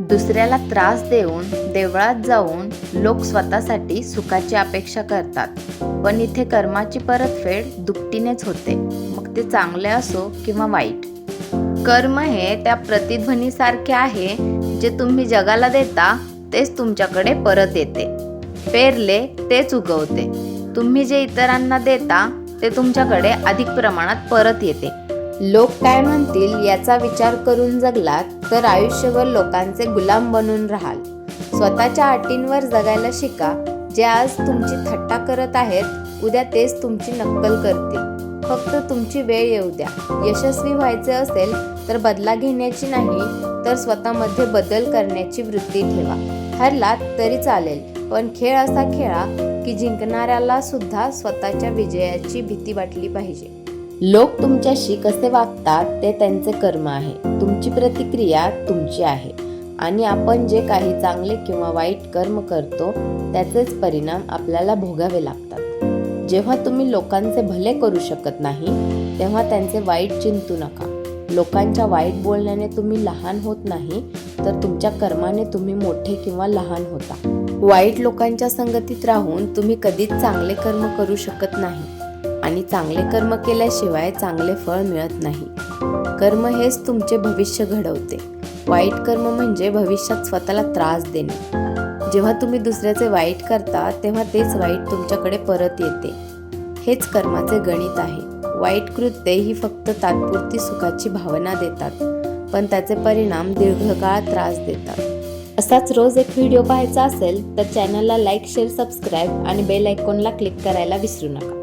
दुसऱ्याला त्रास देऊन देवळात जाऊन लोक स्वतःसाठी सुखाची अपेक्षा करतात. पण इथे कर्माची परतफेड दुपटीनेच होते. मग ते चांगले असो किंवा वाईट. कर्म हे त्या प्रतिध्वनीसारखे आहे जे तुम्ही जगाला देता तेच तुमच्याकडे परत येते. पेरले तेच उगवते. तुम्ही जे इतरांना देता ते तुमच्याकडे अधिक प्रमाणात परत येते. लोक काय म्हणतील याचा विचार करून जगलात तर आयुष्यभर लोकांचे गुलाम बनून राहाल. स्वतःच्या अटींवर जगायला शिका. जे आज तुमची थट्टा करत आहेत उद्या तेच तुमची नक्कल करतील. फक्त तुमची वेळ येऊ द्या. यशस्वी व्हायचे असेल तर बदला घेण्याची नाही तर स्वतःमध्ये बदल करण्याची वृत्ती ठेवा. हरलात तरी चालेल पण खेळ असा खेळा की जिंकणाऱ्याला सुद्धा स्वतःच्या विजयाची भीती वाटली पाहिजे. लोक तुमच्याशी कसे वागतात ते त्यांचे कर्म आहे. तुमची प्रतिक्रिया तुमची आहे. आणि आपण जे काही चांगले किंवा वाईट कर्म करतो त्याचेच परिणाम आपल्याला भोगावे लागतात. जेव्हा तुम्ही लोकांचे भले करू शकत नाही तेव्हा त्यांचे वाईट चिंतू नका. लोकांच्या वाईट बोलण्याने तुम्ही लहान होत नाही तर तुमच्या कर्माने तुम्ही मोठे किंवा लहान होता. वाईट लोकांच्या संगतीत राहून तुम्ही कधीच चांगले कर्म करू शकत नाही. आणि चांगले कर्म केल्याशिवाय चांगले फळ मिळत नाही. कर्म हेच तुमचे भविष्य घडवते. वाईट कर्म म्हणजे भविष्यात स्वतःला त्रास देणे. जेव्हा तुम्ही दुसऱ्याचे वाईट करता तेव्हा तेच वाईट तुमच्याकडे परत येते. हेच कर्माचे गणित आहे. वाईट कृत्ये ही फक्त तात्पुरती सुखाची भावना देतात पण त्याचे परिणाम दीर्घकाळ त्रास देतात. असाच रोज एक व्हिडिओ पाहायचा असेल तर चॅनलला लाईक शेअर सबस्क्राईब आणि बेल आयकॉनला क्लिक करायला विसरू नका.